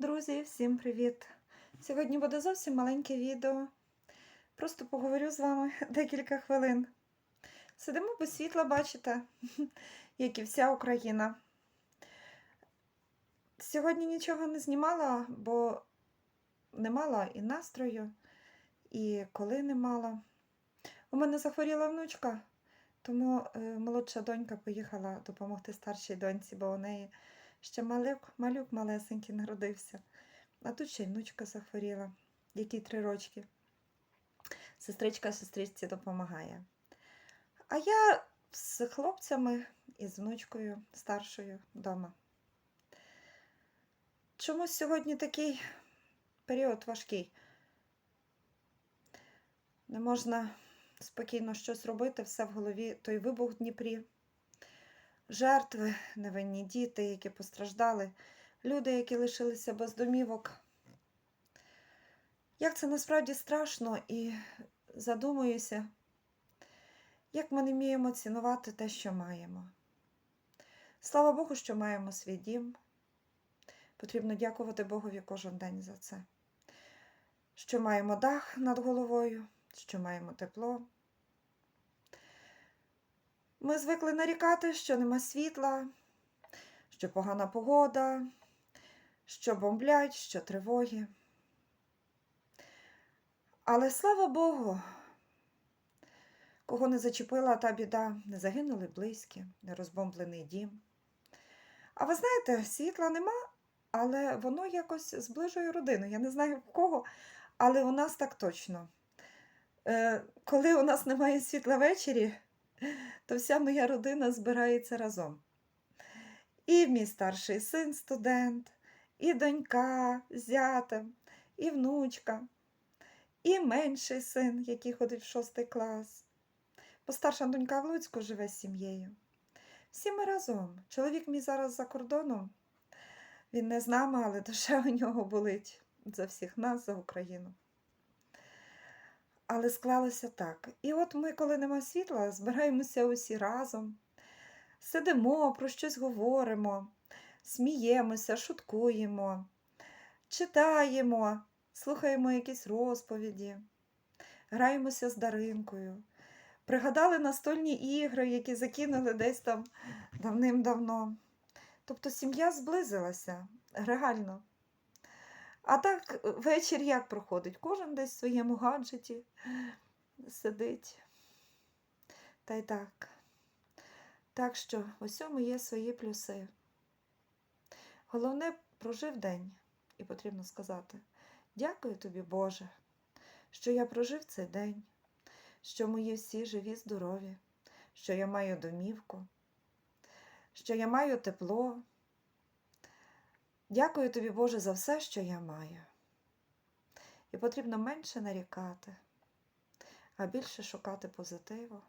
Друзі, всім привіт! Сьогодні буде зовсім маленьке відео. Просто поговорю з вами декілька хвилин. Сидимо без світла, бачите, як і вся Україна. Сьогодні нічого не знімала, бо не мала і настрою, і коли не мала. У мене захворіла внучка, тому е, молодша донька поїхала допомогти старшій доньці, бо у неї ще малюк, малюк малесенький народився. А тут ще й внучка захворіла, якій три рочки. Сестричка сестричці допомагає. А я з хлопцями і з внучкою старшою вдома. Чомусь сьогодні такий період важкий. Не можна спокійно щось робити, все в голові, той вибух в Дніпрі. Жертви, невинні діти, які постраждали, люди, які лишилися без домівок. Як це насправді страшно і задумуюся, як ми не вміємо цінувати те, що маємо. Слава Богу, що маємо свій дім. Потрібно дякувати Богові кожен день за це. Що маємо дах над головою, що маємо тепло. Ми звикли нарікати, що нема світла, що погана погода, що бомблять, що тривоги. Але слава Богу, кого не зачепила та біда, не загинули близькі, не розбомблений дім. А ви знаєте, світла нема, але воно якось зближує родину. Я не знаю в кого, але у нас так точно. Е, Коли у нас немає світла ввечері, то вся моя родина збирається разом. І мій старший син студент, і донька з зятем, і внучка, і менший син, який ходить в шостий клас. Бо старша донька в Луцьку живе з сім'єю. Всі ми разом. Чоловік мій зараз за кордоном. Він не з нами, але душа у нього болить за всіх нас, за Україну. Але склалося так. І от ми, коли нема світла, збираємося усі разом, сидимо, про щось говоримо, сміємося, шуткуємо, читаємо, слухаємо якісь розповіді, граємося з Даринкою. Пригадали настольні ігри, які закинули десь там давним-давно. Тобто сім'я зблизилася реально. А так вечір як проходить? Кожен десь в своєму гаджеті сидить. Та й так. Так що в усьому є свої плюси. Головне, прожив день, і потрібно сказати: дякую тобі, Боже, що я прожив цей день, що мої всі живі, здорові, що я маю домівку, що я маю тепло. Дякую тобі, Боже, за все, що я маю. І потрібно менше нарікати, а більше шукати позитиву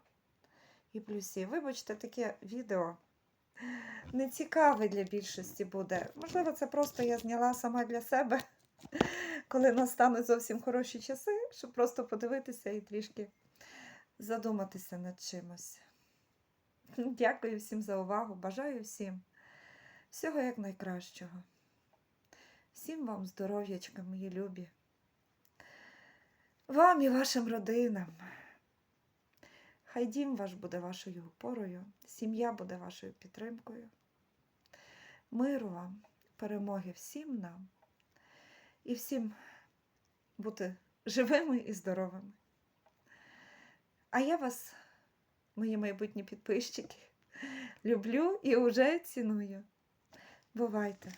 і плюсів. Вибачте, таке відео нецікаве для більшості буде. Можливо, це просто я зняла сама для себе, коли настануть зовсім хороші часи, щоб просто подивитися і трішки задуматися над чимось. Дякую всім за увагу. Бажаю всім всього як найкращого. Всім вам здоров'ячка, мої любі. Вам і вашим родинам. Хай дім ваш буде вашою опорою, сім'я буде вашою підтримкою. Миру вам, перемоги всім нам і всім бути живими і здоровими. А я вас, мої майбутні підписчики, люблю і вже ціную. Бувайте!